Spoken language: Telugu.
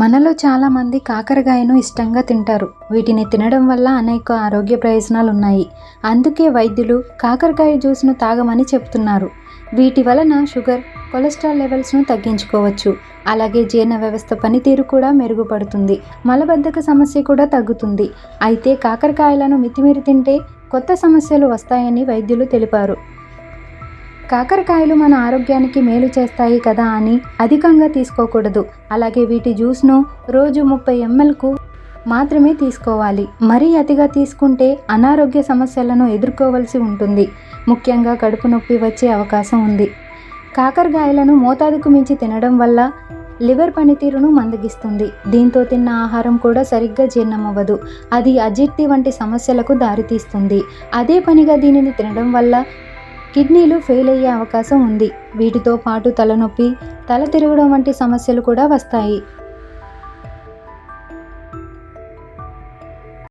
మనలో చాలామంది కాకరకాయను ఇష్టంగా తింటారు. వీటిని తినడం వల్ల అనేక ఆరోగ్య ప్రయోజనాలు ఉన్నాయి అందుకే వైద్యులు కాకరకాయ జ్యూస్ను తాగమని చెప్తున్నారు. వీటి వలన షుగర్ కొలెస్ట్రాల్ లెవెల్స్ను తగ్గించుకోవచ్చు. అలాగే జీర్ణ వ్యవస్థ పనితీరు కూడా మెరుగుపడుతుంది. మలబద్ధక సమస్య కూడా తగ్గుతుంది. అయితే కాకరకాయలను మితిమీరి తింటే కొత్త సమస్యలు వస్తాయని వైద్యులు తెలిపారు. కాకరకాయలు మన ఆరోగ్యానికి మేలు చేస్తాయి కదా అని అధికంగా తీసుకోకూడదు. అలాగే వీటి జ్యూస్ను రోజు ముప్పై ఎంఎల్కు మాత్రమే తీసుకోవాలి. మరీ అతిగా తీసుకుంటే అనారోగ్య సమస్యలను ఎదుర్కోవలసి ఉంటుంది. ముఖ్యంగా కడుపు నొప్పి వచ్చే అవకాశం ఉంది. కాకరకాయలను మోతాదుకు మించి తినడం వల్ల లివర్ పనితీరును మందగిస్తుంది. దీంతో తిన్న ఆహారం కూడా సరిగ్గా జీర్ణమవ్వదు. అది అజీర్తి వంటి సమస్యలకు దారితీస్తుంది. అదే పనిగా దీనిని తినడం వల్ల కిడ్నీలు ఫెయిల్ అయ్యే అవకాశం ఉంది. వీటితో పాటు తలనొప్పి తల తిరగడం వంటి సమస్యలు కూడా వస్తాయి.